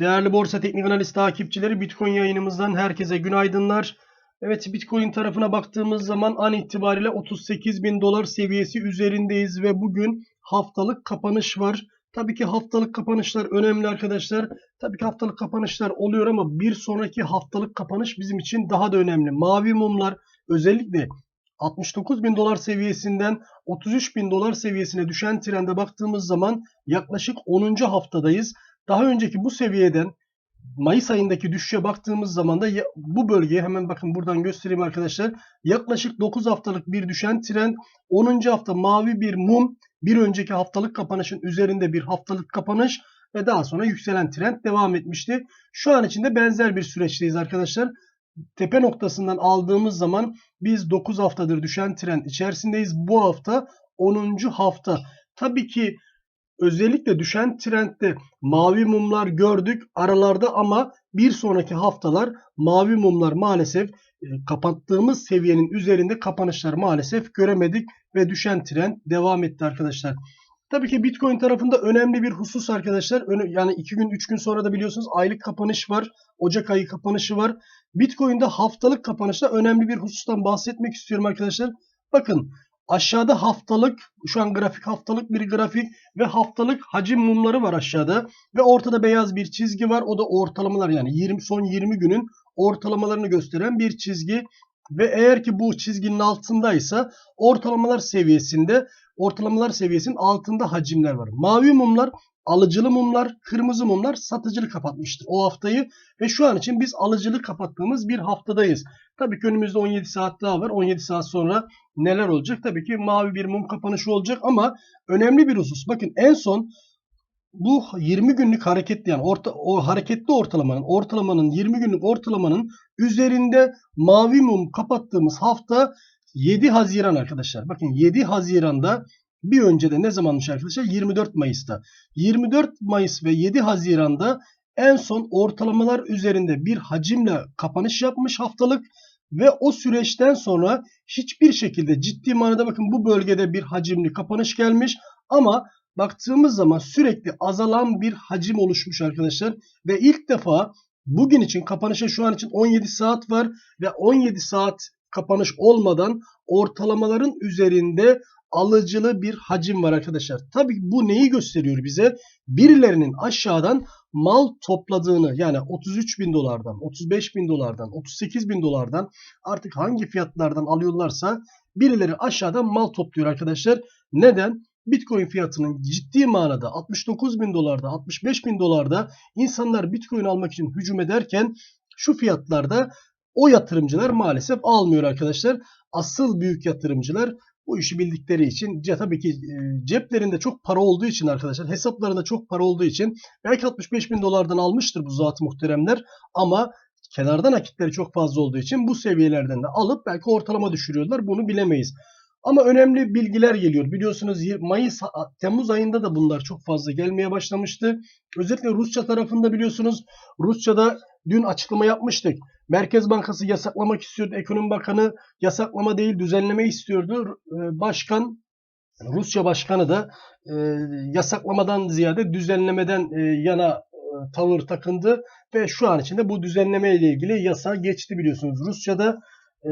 Değerli Borsa Teknik Analiz takipçileri Bitcoin yayınımızdan herkese günaydınlar. Evet Bitcoin tarafına baktığımız zaman an itibariyle 38 bin dolar seviyesi üzerindeyiz ve bugün haftalık kapanış var. Tabii ki haftalık kapanışlar önemli arkadaşlar. Tabii ki haftalık kapanışlar oluyor ama bir sonraki haftalık kapanış bizim için daha da önemli. Mavi mumlar özellikle 69 bin dolar seviyesinden 33 bin dolar seviyesine düşen trende baktığımız zaman yaklaşık 10. haftadayız. Daha önceki bu seviyeden Mayıs ayındaki düşüşe baktığımız zaman da bu bölgeye hemen bakın buradan göstereyim arkadaşlar. Yaklaşık 9 haftalık bir düşen trend 10. hafta mavi bir mum bir önceki haftalık kapanışın üzerinde bir haftalık kapanış ve daha sonra yükselen trend devam etmişti. Şu an içinde benzer bir süreçteyiz arkadaşlar. Tepe noktasından aldığımız zaman biz 9 haftadır düşen trend içerisindeyiz. Bu hafta 10. hafta. Tabii ki özellikle düşen trendde mavi mumlar gördük aralarda ama bir sonraki haftalar mavi mumlar maalesef e, kapattığımız seviyenin üzerinde kapanışlar maalesef göremedik ve düşen trend devam etti arkadaşlar. Tabii ki Bitcoin tarafında önemli bir husus arkadaşlar. Yani 2 gün 3 gün sonra da biliyorsunuz aylık kapanış var. Ocak ayı kapanışı var. Bitcoin'de haftalık kapanışta önemli bir husustan bahsetmek istiyorum arkadaşlar. Bakın aşağıda haftalık şu an grafik haftalık bir grafik ve haftalık hacim mumları var aşağıda ve ortada beyaz bir çizgi var. O da ortalamalar yani 20 son 20 günün ortalamalarını gösteren bir çizgi ve eğer ki bu çizginin altındaysa ortalamalar seviyesinde ortalamalar seviyesinin altında hacimler var. Mavi mumlar alıcılı mumlar, kırmızı mumlar satıcılı kapatmıştır o haftayı ve şu an için biz alıcılı kapattığımız bir haftadayız. Tabii ki önümüzde 17 saat daha var. 17 saat sonra neler olacak? Tabii ki mavi bir mum kapanışı olacak ama önemli bir husus. Bakın en son bu 20 günlük hareketli yani orta, o hareketli ortalamanın ortalamanın 20 günlük ortalamanın üzerinde mavi mum kapattığımız hafta 7 Haziran arkadaşlar. Bakın 7 Haziran'da bir önce de ne zamanmış arkadaşlar? 24 Mayıs'ta. 24 Mayıs ve 7 Haziran'da en son ortalamalar üzerinde bir hacimle kapanış yapmış haftalık ve o süreçten sonra hiçbir şekilde ciddi manada bakın bu bölgede bir hacimli kapanış gelmiş ama baktığımız zaman sürekli azalan bir hacim oluşmuş arkadaşlar ve ilk defa bugün için kapanışa şu an için 17 saat var ve 17 saat kapanış olmadan ortalamaların üzerinde alıcılı bir hacim var arkadaşlar. Tabii bu neyi gösteriyor bize? Birilerinin aşağıdan mal topladığını yani 33 bin dolardan, 35 bin dolardan, 38 bin dolardan artık hangi fiyatlardan alıyorlarsa birileri aşağıdan mal topluyor arkadaşlar. Neden? Bitcoin fiyatının ciddi manada 69 bin dolarda, 65 bin dolarda insanlar Bitcoin almak için hücum ederken şu fiyatlarda o yatırımcılar maalesef almıyor arkadaşlar. Asıl büyük yatırımcılar bu işi bildikleri için ce- tabii ki e, ceplerinde çok para olduğu için arkadaşlar hesaplarında çok para olduğu için belki 65 bin dolardan almıştır bu zat muhteremler ama kenarda nakitleri çok fazla olduğu için bu seviyelerden de alıp belki ortalama düşürüyorlar bunu bilemeyiz. Ama önemli bilgiler geliyor. Biliyorsunuz Mayıs, Temmuz ayında da bunlar çok fazla gelmeye başlamıştı. Özellikle Rusça tarafında biliyorsunuz Rusça'da dün açıklama yapmıştık. Merkez Bankası yasaklamak istiyordu. Ekonomi Bakanı yasaklama değil düzenleme istiyordu. Ee, Başkan Rusya Başkanı da e, yasaklamadan ziyade düzenlemeden e, yana e, tavır takındı ve şu an içinde bu düzenleme ile ilgili yasa geçti biliyorsunuz. Rusya'da e,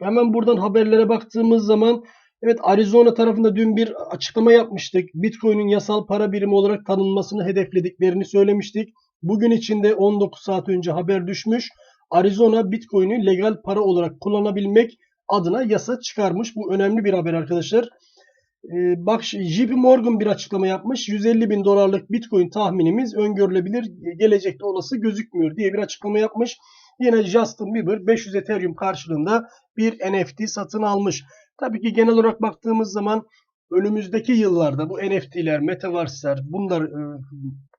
hemen buradan haberlere baktığımız zaman evet Arizona tarafında dün bir açıklama yapmıştık. Bitcoin'in yasal para birimi olarak tanınmasını hedeflediklerini söylemiştik. Bugün içinde 19 saat önce haber düşmüş. Arizona Bitcoin'i legal para olarak kullanabilmek adına yasa çıkarmış. Bu önemli bir haber arkadaşlar. Ee, bak JP Morgan bir açıklama yapmış. 150 bin dolarlık Bitcoin tahminimiz öngörülebilir gelecekte olası gözükmüyor diye bir açıklama yapmış. Yine Justin Bieber 500 Ethereum karşılığında bir NFT satın almış. Tabii ki genel olarak baktığımız zaman önümüzdeki yıllarda bu NFT'ler, metaverse'ler, bunlar e,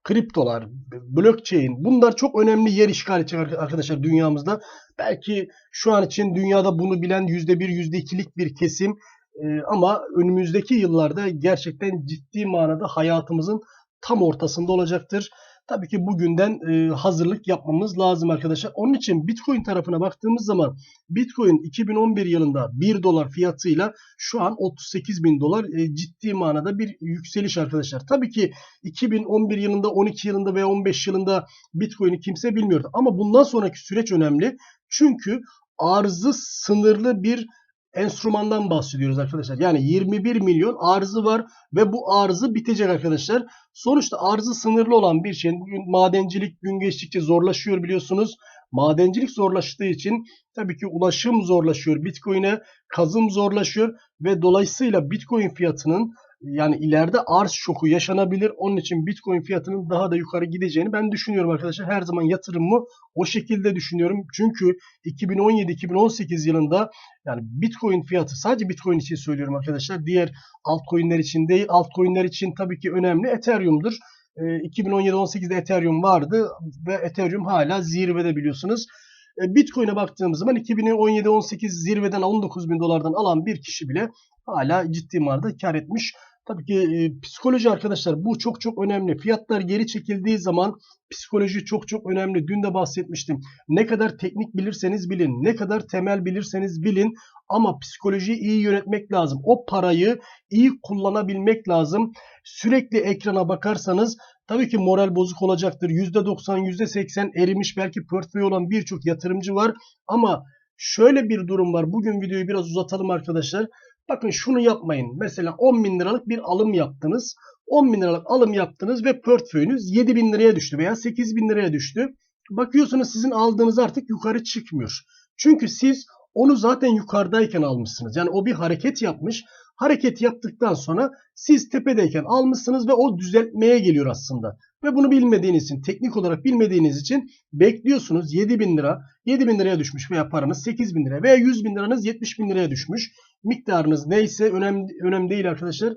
kriptolar, blockchain bunlar çok önemli yer işgal edecek arkadaşlar dünyamızda. Belki şu an için dünyada bunu bilen %1, %2'lik bir kesim ee, ama önümüzdeki yıllarda gerçekten ciddi manada hayatımızın tam ortasında olacaktır. Tabii ki bugünden e, hazırlık yapmamız lazım arkadaşlar. Onun için Bitcoin tarafına baktığımız zaman Bitcoin 2011 yılında 1 dolar fiyatıyla şu an 38 bin dolar e, ciddi manada bir yükseliş arkadaşlar. Tabii ki 2011 yılında 12 yılında veya 15 yılında Bitcoin'i kimse bilmiyordu. Ama bundan sonraki süreç önemli. Çünkü arzı sınırlı bir enstrümandan bahsediyoruz arkadaşlar. Yani 21 milyon arzı var ve bu arzı bitecek arkadaşlar. Sonuçta arzı sınırlı olan bir şeyin bugün madencilik gün geçtikçe zorlaşıyor biliyorsunuz. Madencilik zorlaştığı için tabii ki ulaşım zorlaşıyor. Bitcoin'e kazım zorlaşıyor ve dolayısıyla Bitcoin fiyatının yani ileride arz şoku yaşanabilir. Onun için Bitcoin fiyatının daha da yukarı gideceğini ben düşünüyorum arkadaşlar. Her zaman yatırımımı o şekilde düşünüyorum. Çünkü 2017-2018 yılında yani Bitcoin fiyatı sadece Bitcoin için söylüyorum arkadaşlar. Diğer altcoin'ler için değil. Altcoin'ler için tabii ki önemli Ethereum'dur. 2017-18'de Ethereum vardı ve Ethereum hala zirvede biliyorsunuz. Bitcoin'e baktığımız zaman 2017-18 zirveden 19 bin dolardan alan bir kişi bile hala ciddi manada kar etmiş. Tabii ki e, psikoloji arkadaşlar bu çok çok önemli. Fiyatlar geri çekildiği zaman psikoloji çok çok önemli. Dün de bahsetmiştim. Ne kadar teknik bilirseniz bilin, ne kadar temel bilirseniz bilin ama psikolojiyi iyi yönetmek lazım. O parayı iyi kullanabilmek lazım. Sürekli ekrana bakarsanız tabii ki moral bozuk olacaktır. %90, %80 erimiş belki portföy olan birçok yatırımcı var ama şöyle bir durum var. Bugün videoyu biraz uzatalım arkadaşlar. Bakın şunu yapmayın. Mesela 10 bin liralık bir alım yaptınız. 10 bin liralık alım yaptınız ve portföyünüz 7 bin liraya düştü veya 8 bin liraya düştü. Bakıyorsunuz sizin aldığınız artık yukarı çıkmıyor. Çünkü siz onu zaten yukarıdayken almışsınız. Yani o bir hareket yapmış. Hareket yaptıktan sonra siz tepedeyken almışsınız ve o düzeltmeye geliyor aslında. Ve bunu bilmediğiniz için, teknik olarak bilmediğiniz için bekliyorsunuz 7 bin lira, 7 bin liraya düşmüş veya paranız 8 bin lira veya 100 bin liranız 70 bin liraya düşmüş. Miktarınız neyse önemli, önemli değil arkadaşlar.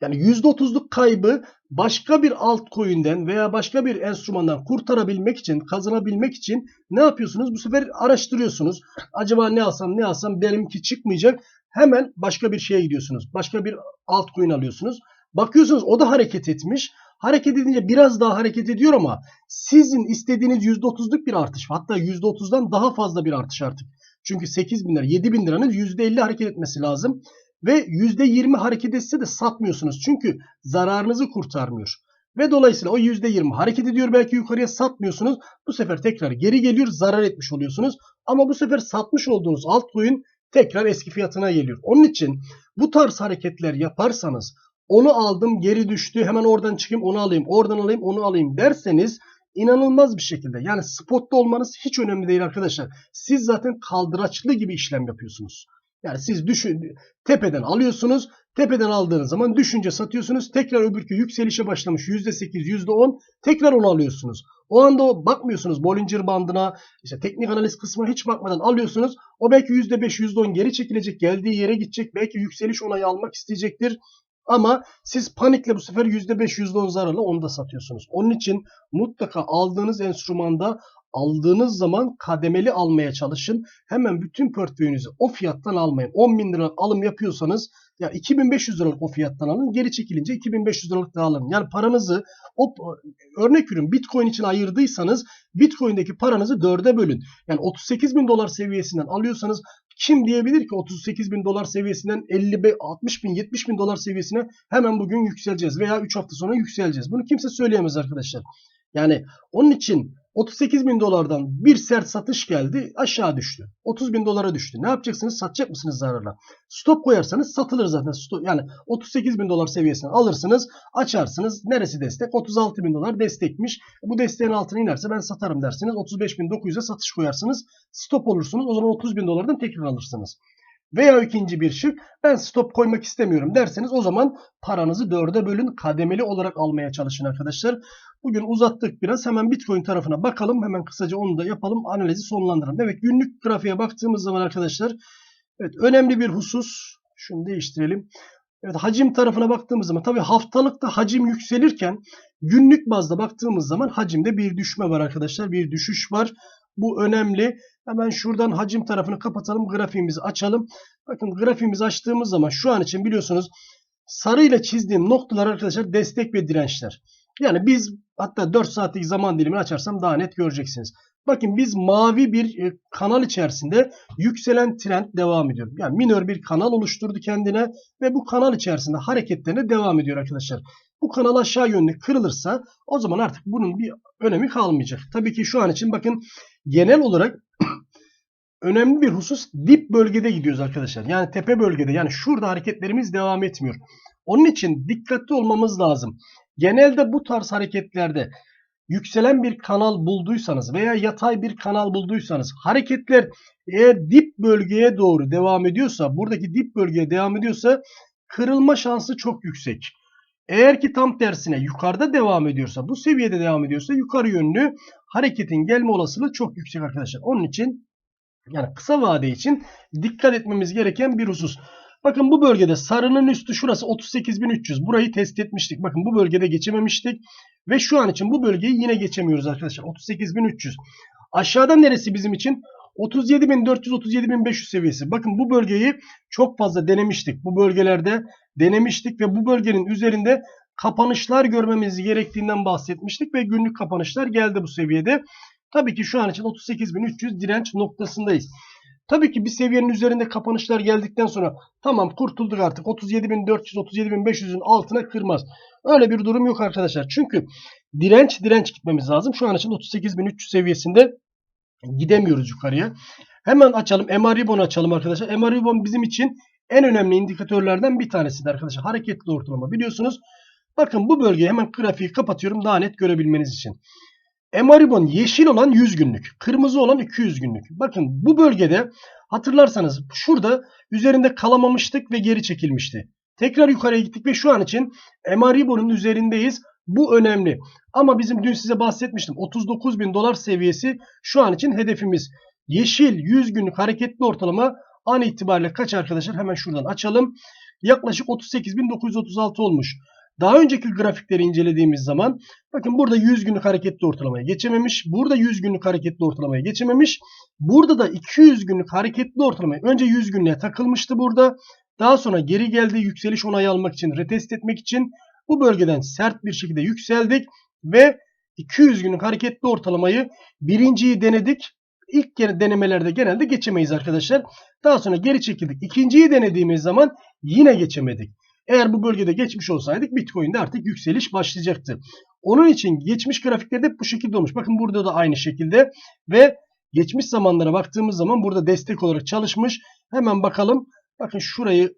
Yani %30'luk kaybı başka bir altcoin'den veya başka bir enstrümandan kurtarabilmek için, kazanabilmek için ne yapıyorsunuz? Bu sefer araştırıyorsunuz. Acaba ne alsam ne alsam benimki çıkmayacak. Hemen başka bir şeye gidiyorsunuz. Başka bir altcoin alıyorsunuz. Bakıyorsunuz o da hareket etmiş. Hareket edince biraz daha hareket ediyor ama sizin istediğiniz %30'luk bir artış. Hatta %30'dan daha fazla bir artış artık. Çünkü 8 bin lira, 7 bin liranın %50 hareket etmesi lazım. Ve %20 hareket etse de satmıyorsunuz. Çünkü zararınızı kurtarmıyor. Ve dolayısıyla o %20 hareket ediyor belki yukarıya satmıyorsunuz. Bu sefer tekrar geri geliyor zarar etmiş oluyorsunuz. Ama bu sefer satmış olduğunuz altcoin tekrar eski fiyatına geliyor. Onun için bu tarz hareketler yaparsanız onu aldım geri düştü hemen oradan çıkayım onu alayım oradan alayım onu alayım derseniz inanılmaz bir şekilde yani spotta olmanız hiç önemli değil arkadaşlar. Siz zaten kaldıraçlı gibi işlem yapıyorsunuz. Yani siz düşün, tepeden alıyorsunuz. Tepeden aldığınız zaman düşünce satıyorsunuz. Tekrar öbürkü yükselişe başlamış %8, %10 tekrar onu alıyorsunuz. O anda bakmıyorsunuz Bollinger bandına, işte teknik analiz kısmına hiç bakmadan alıyorsunuz. O belki %5, %10 geri çekilecek, geldiği yere gidecek. Belki yükseliş onayı almak isteyecektir. Ama siz panikle bu sefer %5, %10 zararla onu da satıyorsunuz. Onun için mutlaka aldığınız enstrümanda aldığınız zaman kademeli almaya çalışın. Hemen bütün portföyünüzü o fiyattan almayın. 10 bin lira alım yapıyorsanız ya 2500 liralık o fiyattan alın. Geri çekilince 2500 liralık da alın. Yani paranızı o örnek ürün Bitcoin için ayırdıysanız Bitcoin'deki paranızı dörde bölün. Yani 38 bin dolar seviyesinden alıyorsanız kim diyebilir ki 38 bin dolar seviyesinden 50 60 bin 70 bin dolar seviyesine hemen bugün yükseleceğiz veya 3 hafta sonra yükseleceğiz. Bunu kimse söyleyemez arkadaşlar. Yani onun için 38 bin dolardan bir sert satış geldi aşağı düştü. 30 bin dolara düştü. Ne yapacaksınız? Satacak mısınız zararla? Stop koyarsanız satılır zaten. Stop, yani 38 bin dolar seviyesine alırsınız açarsınız. Neresi destek? 36 bin dolar destekmiş. Bu desteğin altına inerse ben satarım dersiniz. 35 bin 900'e satış koyarsınız. Stop olursunuz. O zaman 30 bin dolardan tekrar alırsınız. Veya ikinci bir şık ben stop koymak istemiyorum derseniz o zaman paranızı dörde bölün kademeli olarak almaya çalışın arkadaşlar. Bugün uzattık biraz hemen Bitcoin tarafına bakalım hemen kısaca onu da yapalım analizi sonlandıralım. Evet günlük grafiğe baktığımız zaman arkadaşlar evet önemli bir husus şunu değiştirelim. Evet hacim tarafına baktığımız zaman tabi haftalıkta hacim yükselirken günlük bazda baktığımız zaman hacimde bir düşme var arkadaşlar bir düşüş var. Bu önemli. Hemen şuradan hacim tarafını kapatalım. Grafiğimizi açalım. Bakın grafiğimizi açtığımız zaman şu an için biliyorsunuz sarıyla çizdiğim noktalar arkadaşlar destek ve dirençler. Yani biz hatta 4 saatlik zaman dilimini açarsam daha net göreceksiniz. Bakın biz mavi bir e, kanal içerisinde yükselen trend devam ediyor. Yani minör bir kanal oluşturdu kendine ve bu kanal içerisinde hareketlerine devam ediyor arkadaşlar. Bu kanal aşağı yönlü kırılırsa o zaman artık bunun bir önemi kalmayacak. Tabii ki şu an için bakın genel olarak önemli bir husus dip bölgede gidiyoruz arkadaşlar. Yani tepe bölgede yani şurada hareketlerimiz devam etmiyor. Onun için dikkatli olmamız lazım. Genelde bu tarz hareketlerde yükselen bir kanal bulduysanız veya yatay bir kanal bulduysanız hareketler eğer dip bölgeye doğru devam ediyorsa buradaki dip bölgeye devam ediyorsa kırılma şansı çok yüksek. Eğer ki tam tersine yukarıda devam ediyorsa bu seviyede devam ediyorsa yukarı yönlü hareketin gelme olasılığı çok yüksek arkadaşlar. Onun için yani kısa vade için dikkat etmemiz gereken bir husus. Bakın bu bölgede sarının üstü şurası 38.300. Burayı test etmiştik. Bakın bu bölgede geçememiştik. Ve şu an için bu bölgeyi yine geçemiyoruz arkadaşlar. 38.300. Aşağıda neresi bizim için? 37.400-37.500 seviyesi. Bakın bu bölgeyi çok fazla denemiştik. Bu bölgelerde denemiştik ve bu bölgenin üzerinde kapanışlar görmemiz gerektiğinden bahsetmiştik ve günlük kapanışlar geldi bu seviyede. Tabii ki şu an için 38.300 direnç noktasındayız. Tabii ki bir seviyenin üzerinde kapanışlar geldikten sonra tamam kurtulduk artık 37.400 37.500'ün altına kırmaz. Öyle bir durum yok arkadaşlar. Çünkü direnç direnç gitmemiz lazım. Şu an için 38.300 seviyesinde gidemiyoruz yukarıya. Hemen açalım. MA Ribbon açalım arkadaşlar. MA Ribbon bizim için en önemli indikatörlerden bir tanesidir arkadaşlar. Hareketli ortalama biliyorsunuz. Bakın bu bölgeyi hemen grafiği kapatıyorum daha net görebilmeniz için. Emaribon yeşil olan 100 günlük, kırmızı olan 200 günlük. Bakın bu bölgede hatırlarsanız şurada üzerinde kalamamıştık ve geri çekilmişti. Tekrar yukarıya gittik ve şu an için Emaribon'un üzerindeyiz. Bu önemli. Ama bizim dün size bahsetmiştim. 39 bin dolar seviyesi şu an için hedefimiz. Yeşil 100 günlük hareketli ortalama an itibariyle kaç arkadaşlar? Hemen şuradan açalım. Yaklaşık 38.936 olmuş. Daha önceki grafikleri incelediğimiz zaman bakın burada 100 günlük hareketli ortalamaya geçememiş. Burada 100 günlük hareketli ortalamaya geçememiş. Burada da 200 günlük hareketli ortalamaya önce 100 günlüğe takılmıştı burada. Daha sonra geri geldi yükseliş onayı almak için retest etmek için bu bölgeden sert bir şekilde yükseldik ve 200 günlük hareketli ortalamayı birinciyi denedik. İlk kere denemelerde genelde geçemeyiz arkadaşlar. Daha sonra geri çekildik. İkinciyi denediğimiz zaman yine geçemedik. Eğer bu bölgede geçmiş olsaydık Bitcoin'de artık yükseliş başlayacaktı. Onun için geçmiş grafiklerde bu şekilde olmuş. Bakın burada da aynı şekilde ve geçmiş zamanlara baktığımız zaman burada destek olarak çalışmış. Hemen bakalım. Bakın şurayı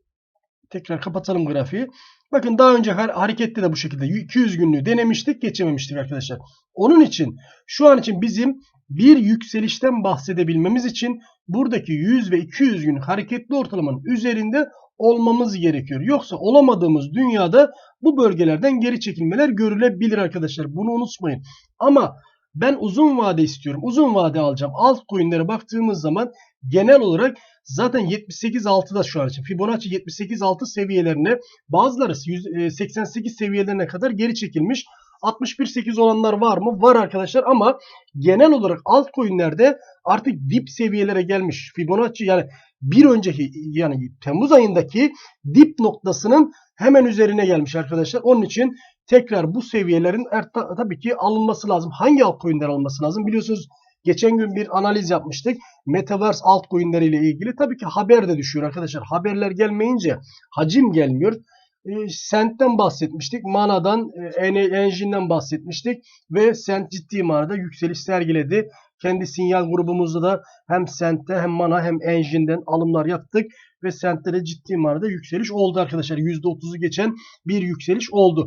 tekrar kapatalım grafiği. Bakın daha önce harekette de bu şekilde 200 günlüğü denemiştik, geçememiştik arkadaşlar. Onun için şu an için bizim bir yükselişten bahsedebilmemiz için buradaki 100 ve 200 günlük hareketli ortalamanın üzerinde olmamız gerekiyor. Yoksa olamadığımız dünyada bu bölgelerden geri çekilmeler görülebilir arkadaşlar. Bunu unutmayın. Ama ben uzun vade istiyorum. Uzun vade alacağım. Altcoin'lere baktığımız zaman genel olarak zaten 78.6'da şu an için. Fibonacci 78.6 seviyelerine bazıları 88 seviyelerine kadar geri çekilmiş. 61.8 olanlar var mı? Var arkadaşlar ama genel olarak altcoin'lerde artık dip seviyelere gelmiş. Fibonacci yani bir önceki yani Temmuz ayındaki dip noktasının hemen üzerine gelmiş arkadaşlar. Onun için tekrar bu seviyelerin er, tabii ki alınması lazım. Hangi altcoin'ler alınması lazım? Biliyorsunuz geçen gün bir analiz yapmıştık. Metaverse altcoin'leriyle ilgili. Tabii ki haber de düşüyor arkadaşlar. Haberler gelmeyince hacim gelmiyor. E, Sent'ten bahsetmiştik. Mana'dan, e, Engine'den bahsetmiştik. Ve Sent ciddi manada yükseliş sergiledi. Kendi sinyal grubumuzda da hem Sent'te hem Mana hem Engine'den alımlar yaptık. Ve Sent'te de ciddi manada yükseliş oldu arkadaşlar. %30'u geçen bir yükseliş oldu.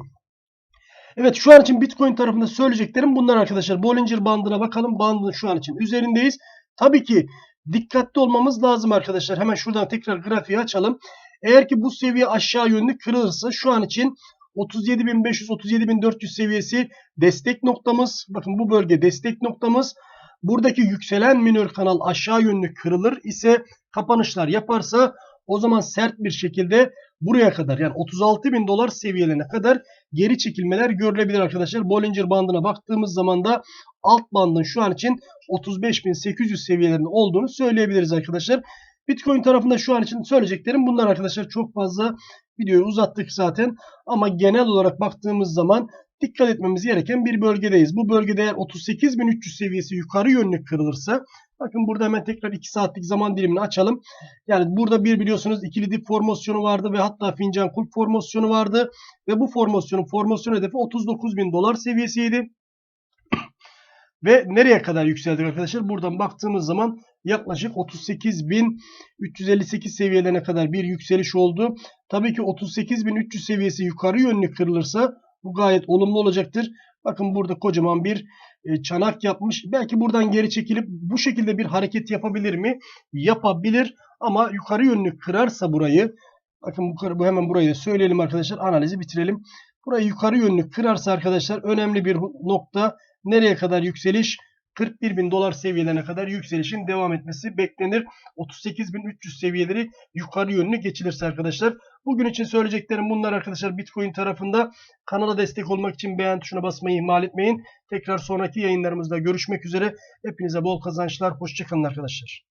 Evet şu an için Bitcoin tarafında söyleyeceklerim bunlar arkadaşlar. Bollinger bandına bakalım. Bandın şu an için üzerindeyiz. Tabii ki dikkatli olmamız lazım arkadaşlar. Hemen şuradan tekrar grafiği açalım. Eğer ki bu seviye aşağı yönlü kırılırsa şu an için 37.500-37.400 seviyesi destek noktamız. Bakın bu bölge destek noktamız. Buradaki yükselen minör kanal aşağı yönlü kırılır ise kapanışlar yaparsa o zaman sert bir şekilde buraya kadar yani 36 bin dolar seviyelerine kadar geri çekilmeler görülebilir arkadaşlar. Bollinger bandına baktığımız zaman da alt bandın şu an için 35.800 seviyelerinde olduğunu söyleyebiliriz arkadaşlar. Bitcoin tarafında şu an için söyleyeceklerim bunlar arkadaşlar. Çok fazla videoyu uzattık zaten. Ama genel olarak baktığımız zaman dikkat etmemiz gereken bir bölgedeyiz. Bu bölgede eğer 38.300 seviyesi yukarı yönlü kırılırsa bakın burada hemen tekrar 2 saatlik zaman dilimini açalım. Yani burada bir biliyorsunuz ikili dip formasyonu vardı ve hatta fincan kulp formasyonu vardı ve bu formasyonun formasyon hedefi 39.000 dolar seviyesiydi. Ve nereye kadar yükseldik arkadaşlar? Buradan baktığımız zaman yaklaşık 38.358 seviyelerine kadar bir yükseliş oldu. Tabii ki 38.300 seviyesi yukarı yönlü kırılırsa bu gayet olumlu olacaktır. Bakın burada kocaman bir e, çanak yapmış. Belki buradan geri çekilip bu şekilde bir hareket yapabilir mi? Yapabilir ama yukarı yönlü kırarsa burayı bakın bu, hemen burayı da söyleyelim arkadaşlar. Analizi bitirelim. Burayı yukarı yönlü kırarsa arkadaşlar önemli bir nokta. Nereye kadar yükseliş? 41 bin dolar seviyelerine kadar yükselişin devam etmesi beklenir. 38.300 seviyeleri yukarı yönlü geçilirse arkadaşlar. Bugün için söyleyeceklerim bunlar arkadaşlar. Bitcoin tarafında kanala destek olmak için beğen tuşuna basmayı ihmal etmeyin. Tekrar sonraki yayınlarımızda görüşmek üzere. Hepinize bol kazançlar. Hoşçakalın arkadaşlar.